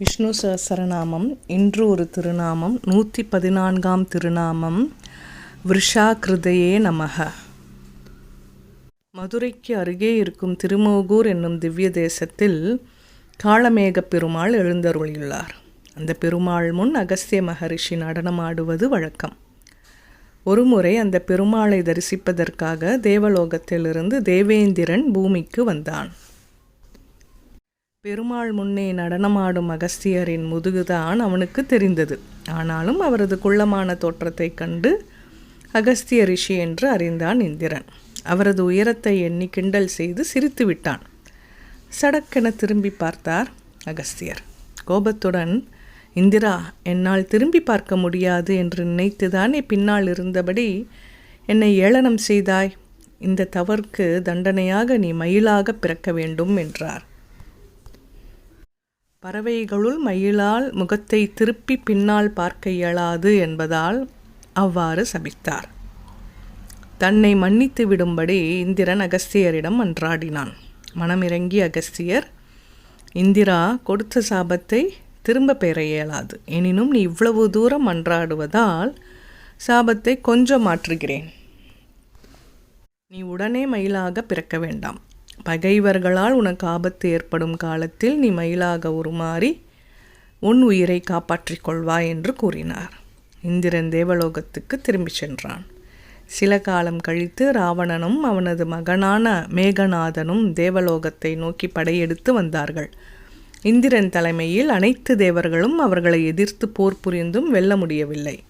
விஷ்ணு சஹசரநாமம் இன்று ஒரு திருநாமம் நூற்றி பதினான்காம் திருநாமம் விருஷாகிருதையே நமக. மதுரைக்கு அருகே இருக்கும் திருமோகூர் என்னும் திவ்ய தேசத்தில் காளமேகப் பெருமாள் எழுந்தருளியுள்ளார். அந்த பெருமாள் முன் அகஸ்திய மகரிஷி நடனமாடுவது வழக்கம். ஒருமுறை அந்த பெருமாளை தரிசிப்பதற்காக தேவலோகத்திலிருந்து தேவேந்திரன் பூமிக்கு வந்தான். பெருமாள் முன்னே நடனமாடும் அகஸ்தியரின் முதுகுதான் அவனுக்கு தெரிந்தது. ஆனாலும் அவரது குள்ளமான தோற்றத்தைக் கண்டு அகஸ்திய ரிஷி என்று அறிந்தான் இந்திரன். அவரது உயரத்தை எண்ணி கிண்டல் செய்து சிரித்து விட்டான் சடக்கென திரும்பி பார்த்தார் அகஸ்தியர். கோபத்துடன் இந்திரா என்னால் திரும்பி பார்க்க முடியாது என்று நினைத்துதானே பின்னால் இருந்தபடி என்னை ஏளனம் செய்தாய். இந்த தவறுக்கு தண்டனையாக நீ மயிலாக பிறக்க வேண்டும் என்றார். பறவைகளுள் மயிலால் முகத்தை திருப்பி பின்னால் பார்க்க இயலாது என்பதால் அவ்வாறு சபித்தார். தன்னை மன்னித்து விடும்படி இந்திரன் அகஸ்தியரிடம் மன்றாடினான். மனமிறங்கி அகஸ்தியர் இந்திரா கொடுத்த சாபத்தை திரும்ப பெற இயலாது. எனினும் நீ இவ்வளவு தூரம் மன்றாடுவதால் சாபத்தை கொஞ்சம் மாற்றுகிறேன். நீ உடனே மயிலாக பிறக்க வேண்டாம். பகைவர்களால் உனக்கு ஆபத்து ஏற்படும் காலத்தில் நீ மயிலாக உருமாறி உன் உயிரை காப்பாற்றிக் கொள்வாய் என்று கூறினார். இந்திரன் தேவலோகத்துக்கு திரும்பிச் சென்றான். சில காலம் கழித்து ராவணனும் அவனது மகனான மேகநாதனும் தேவலோகத்தை நோக்கி படையெடுத்து வந்தார்கள். இந்திரன் தலைமையில் அனைத்து தேவர்களும் அவர்களை எதிர்த்து போர் புரிந்தும் வெல்ல முடியவில்லை.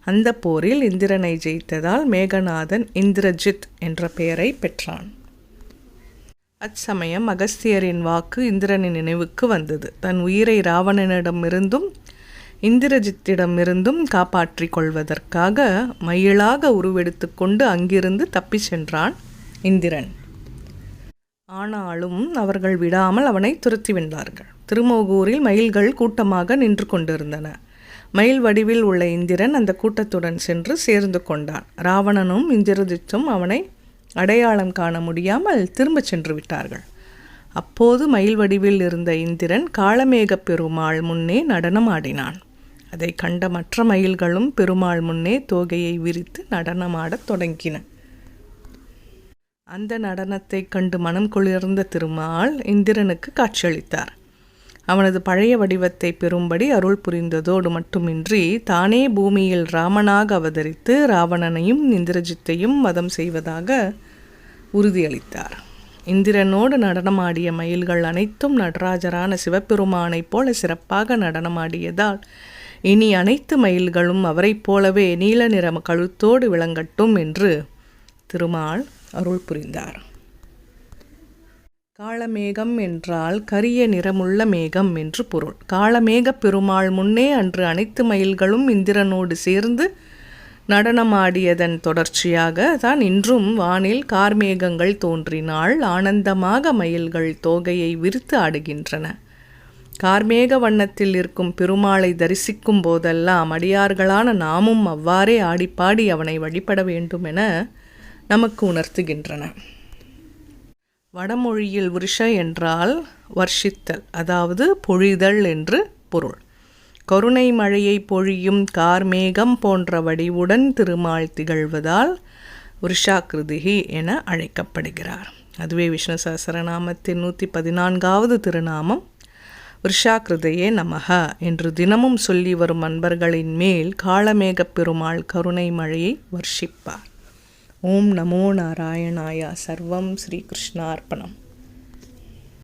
அந்த போரில் இந்திரனை ஜெயித்ததால் மேகநாதன் இந்திரஜித் என்ற பெயரை பெற்றான். அச்சமயம் அகஸ்தியரின் வாக்கு இந்திரனின் நினைவுக்கு வந்தது. தன் உயிரை ராவணனிடமிருந்தும் இந்திரஜித்திடமிருந்தும் காப்பாற்றிக் கொள்வதற்காக மயிலாக உருவெடுத்து கொண்டு அங்கிருந்து தப்பி சென்றான் இந்திரன். ஆனாலும் அவர்கள் விடாமல் அவனை துரத்தி வென்றார்கள். திருமோகூரில் மயில்கள் கூட்டமாக நின்று கொண்டிருந்தன. மயில் வடிவில் உள்ள இந்திரன் அந்த கூட்டத்துடன் சென்று சேர்ந்து கொண்டான். ராவணனும் இந்திரஜித்தும் அவனை அடையாளம் காண முடியாமல் திரும்பச் சென்று விட்டார்கள். அப்போது மயில் வடிவில் இருந்த இந்திரன் காளமேகப் பெருமாள் முன்னே நடனம் ஆடினான். அதை கண்ட மற்ற மயில்களும் பெருமாள் முன்னே தோகையை விரித்து நடனமாடத் தொடங்கின. அந்த நடனத்தை கண்டு மனம் குளிர்ந்த திருமால் இந்திரனுக்கு காட்சியளித்தார். அவனது பழைய வடிவத்தை பெறும்படி அருள் புரிந்ததோடு மட்டுமின்றி தானே பூமியில் ராமனாக அவதரித்து ராவணனையும் இந்திரஜித்தையும் வதம் செய்வதாக உறுதியளித்தார். இந்திரனோடு நடனமாடிய மயில்கள் அனைத்தும் நடராஜரான சிவபெருமானைப் போல சிறப்பாக நடனமாடியதால் இனி அனைத்து மயில்களும் அவரைப் போலவே நீல நிற கழுத்தோடு விளங்கட்டும் என்று திருமால் அருள் புரிந்தார். காளமேகம் என்றால் கரிய நிறமுள்ள மேகம் என்று பொருள். காளமேக பெருமாள் முன்னே அன்று அனைத்து மயில்களும் இந்திரனோடு சேர்ந்து நடனமாடியதன் தொடர்ச்சியாக தான் இன்றும் வானில் கார்மேகங்கள் தோன்றினால் ஆனந்தமாக மயில்கள் தோகையை விரித்து ஆடுகின்றன. கார்மேக வண்ணத்தில் இருக்கும் பெருமாளை தரிசிக்கும் போதெல்லாம் அடியார்களான நாமும் அவ்வாறே ஆடிப்பாடி அவனை வழிபட வேண்டும் என நமக்கு உணர்த்துகின்றன. வடமொழியில் விருஷ என்றால் வர்ஷித்தல் அதாவது பொழிதல் என்று பொருள். கருணை மழையை பொழியும் கார்மேகம் போன்ற வடிவுடன் திருமால் திகழ்வதால் விருஷாக்கிருதிகி என அழைக்கப்படுகிறார். அதுவே விஷ்ணு சஹசரநாமத்தின் நூற்றி பதினான்காவது திருநாமம். விருஷாக்கிருதையே நமக என்று தினமும் சொல்லி வரும் அன்பர்களின் மேல் காளமேகப் பெருமாள் கருணை மழையை வர்ஷிப்பார். ஓம் நமோ நாராயணாயா சர்வம் ஸ்ரீகிருஷ்ணார்ப்பணம்